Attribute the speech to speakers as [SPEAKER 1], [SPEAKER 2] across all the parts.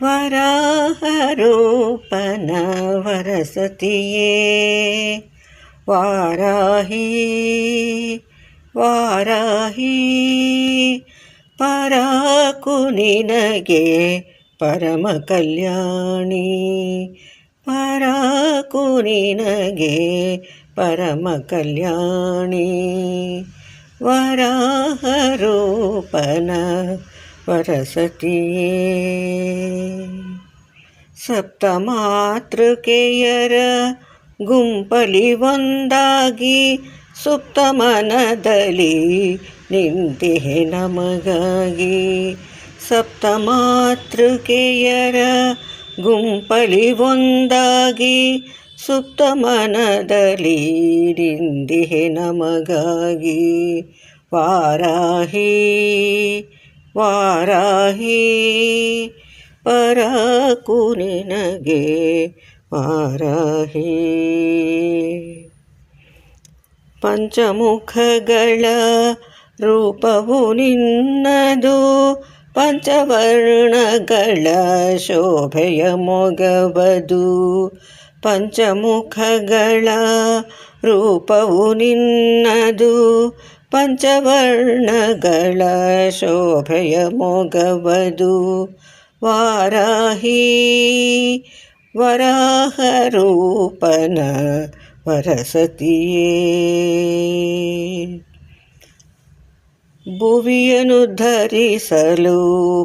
[SPEAKER 1] ವರಾಹರೂಪನ ವರಸತಿಯೇ ವಾರಾಹಿ ವಾರಾಹಿ ಪರಾಕು ನಿನಗೆ ಪರಮ ಕಲ್ಯಾಣಿ ಪರಾಕು ನಿನಗೆ ಪರಮ ಕಲ್ಯಾಣಿ ವರಾಹರೂಪನ ಸಪ್ತ ಮಾತೃಕೆಯರ ಗುಂಪಲಿ ಒಂದಾಗಿ ಸುಪ್ತ ಮನದಲ್ಲಿ ನಿಂತಿಹೆ ನಮಗಾಗಿ. ಸಪ್ತಮಾತೃಕೆಯರ ಗುಂಪಲಿ ಒಂದಾಗಿ ಸುಪ್ತ ಮನದಲ್ಲಿ ನಿಂದಿಹೆ ನಮಗಾಗಿ. ವಾರಾಹಿ ವಾರಾಹಿ ಪರಾಕು ನಿನಗೆ ವಾರಾಹಿ. ಪಂಚಮುಖಗಳ ರೂಪವು ನಿನ್ನದು ಪಂಚವರ್ಣಗಳ ಶೋಭೆಯ ಮೊಗಬದು ಪಂಚಮುಖಗಳ ರೂಪವು ನಿನ್ನದು ಪಂಚವರ್ಣಗಳ ಶೋಭೆಯ ಮೊಗವದು ವಾರಾಹಿ ವರಾಹರೂಪನ ವರಸತಿಯೇ ಭುವಿಯನು ಧರಿಸಲು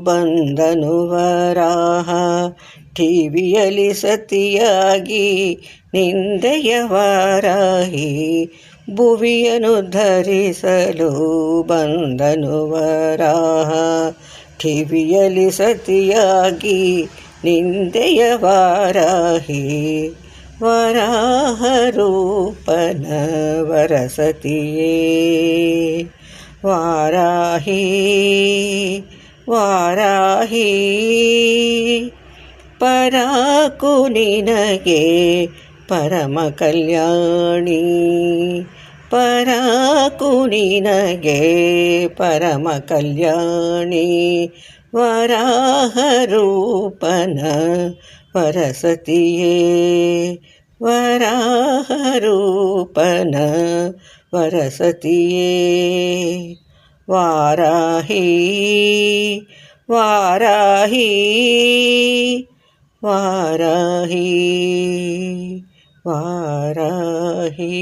[SPEAKER 1] ಬಂದನು ವರಾಹ ಟಿವಿಯಲ್ಲಿ ಸತಿಯಾಗಿ ನಿಂದೆಯ ವಾರಾಹಿ. ಭುವಿಯನು ಧರಿಸಲು ಬಂದನು ವರಾಹ ಟಿವಿಯಲ್ಲಿ ಸತಿಯಾಗಿ ನಿಂದೆಯ ವಾರಾಹಿ. ವರಾಹ ರೂಪನ ವರಸತಿಯೇ వారాహి వారాహి పరాకు నినగే పరమ కళ్యాణి పరాకు నినగే పరమ కళ్యాణి వరాహరూపణ వరసతియే वराहरूपन वरसतिये वाराही वाराही वाराही वाराही।